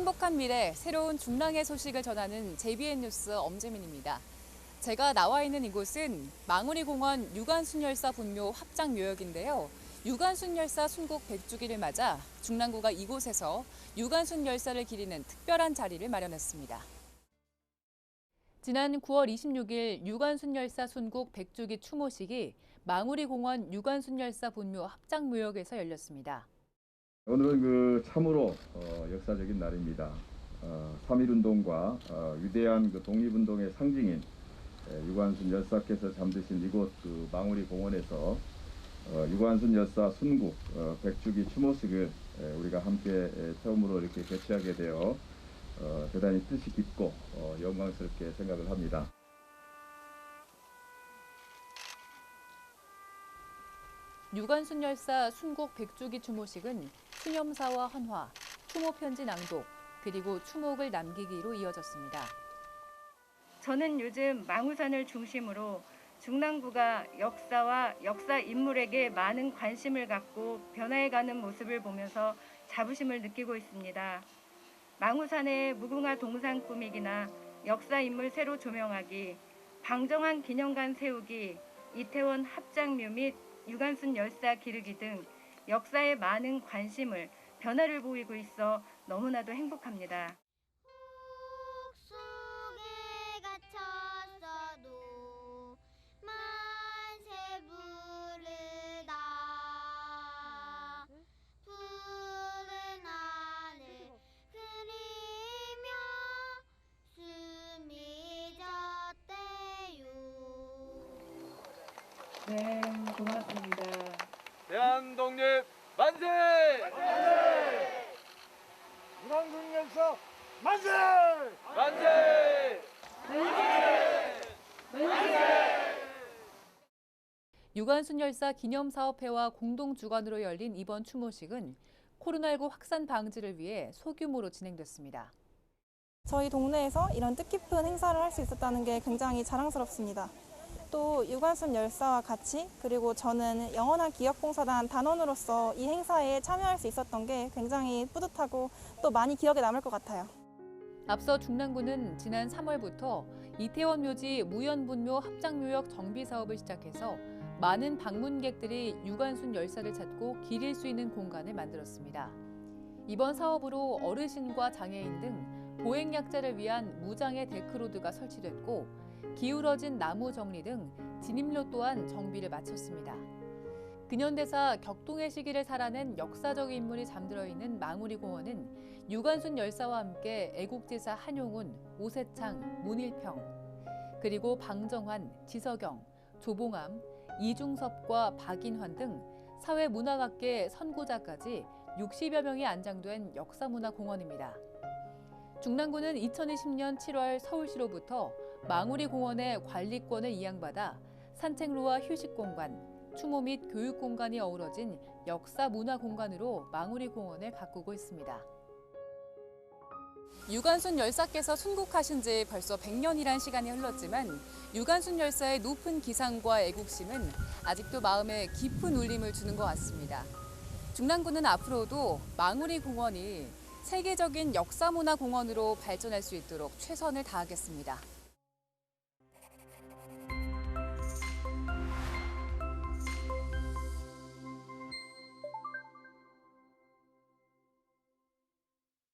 행복한 미래, 새로운 중랑의 소식을 전하는 JBN 뉴스 엄재민입니다. 제가 나와 있는 이곳은 망우리 공원 유관순열사 분묘 합장 묘역인데요. 유관순 열사 순국 100주기를 맞아 중랑구가 이곳에서 유관순 열사를 기리는 특별한 자리를 마련했습니다. 지난 9월 26일 유관순 열사 순국 100주기 추모식이 망우리 공원 유관순 열사 분묘 합장 묘역에서 열렸습니다. 오늘은 그 참으로 어, 역사적인 날입니다. 어, 3.1운동과 어, 위대한 그 독립운동의 상징인 에, 유관순 열사께서 잠드신 이곳 그 망우리 공원에서 어, 유관순 열사 순국 어, 100주기 추모식을 에, 우리가 함께 에, 처음으로 이렇게 개최하게 되어 어, 대단히 뜻이 깊고 어, 영광스럽게 생각을 합니다. 유관순 열사 순국 100주기 추모식은 추념사와 헌화, 추모 편지 낭독, 그리고 추목을 남기기로 이어졌습니다. 저는 요즘 망우산을 중심으로 중랑구가 역사와 역사 인물에게 많은 관심을 갖고 변화해가는 모습을 보면서 자부심을 느끼고 있습니다. 망우산의 무궁화 동상 꾸미기나 역사 인물 새로 조명하기, 방정환 기념관 세우기, 이태원 합장묘 및 유관순 열사 기르기 등 역사에 많은 관심을 변화를 보이고 있어 너무나도 행복합니다. 네, 고맙습니다. 대한독립 만세! 유관순 열사 만세! 만세! 유관순 열사 기념사업회와 공동 주관으로 열린 이번 추모식은 코로나19 확산 방지를 위해 소규모로 진행됐습니다. 저희 동네에서 이런 뜻깊은 행사를 할 수 있었다는 게 굉장히 자랑스럽습니다. 또 유관순 열사와 같이 그리고 저는 영원한 기억봉사단 단원으로서 이 행사에 참여할 수 있었던 게 굉장히 뿌듯하고 또 많이 기억에 남을 것 같아요. 앞서 중랑구는 지난 3월부터 이태원 묘지 무연분묘 합장묘역 정비 사업을 시작해서 많은 방문객들이 유관순 열사를 찾고 기릴 수 있는 공간을 만들었습니다. 이번 사업으로 어르신과 장애인 등 보행약자를 위한 무장의 데크로드가 설치됐고 기울어진 나무 정리 등 진입로 또한 정비를 마쳤습니다. 근현대사 격동의 시기를 살아낸 역사적 인물이 잠들어 있는 망우리 공원은 유관순 열사와 함께 애국지사 한용운, 오세창, 문일평, 그리고 방정환, 지석영, 조봉암, 이중섭과 박인환 등 사회문화학계 선고자까지 60여 명이 안장된 역사문화공원입니다. 중랑구는 2020년 7월 서울시로부터 망우리 공원의 관리권을 이양받아 산책로와 휴식공간, 추모 및 교육공간이 어우러진 역사문화공간으로 망우리 공원을 가꾸고 있습니다. 유관순 열사께서 순국하신 지 벌써 100년이란 시간이 흘렀지만 유관순 열사의 높은 기상과 애국심은 아직도 마음에 깊은 울림을 주는 것 같습니다. 중랑구는 앞으로도 망우리 공원이 세계적인 역사문화 공원으로 발전할 수 있도록 최선을 다하겠습니다.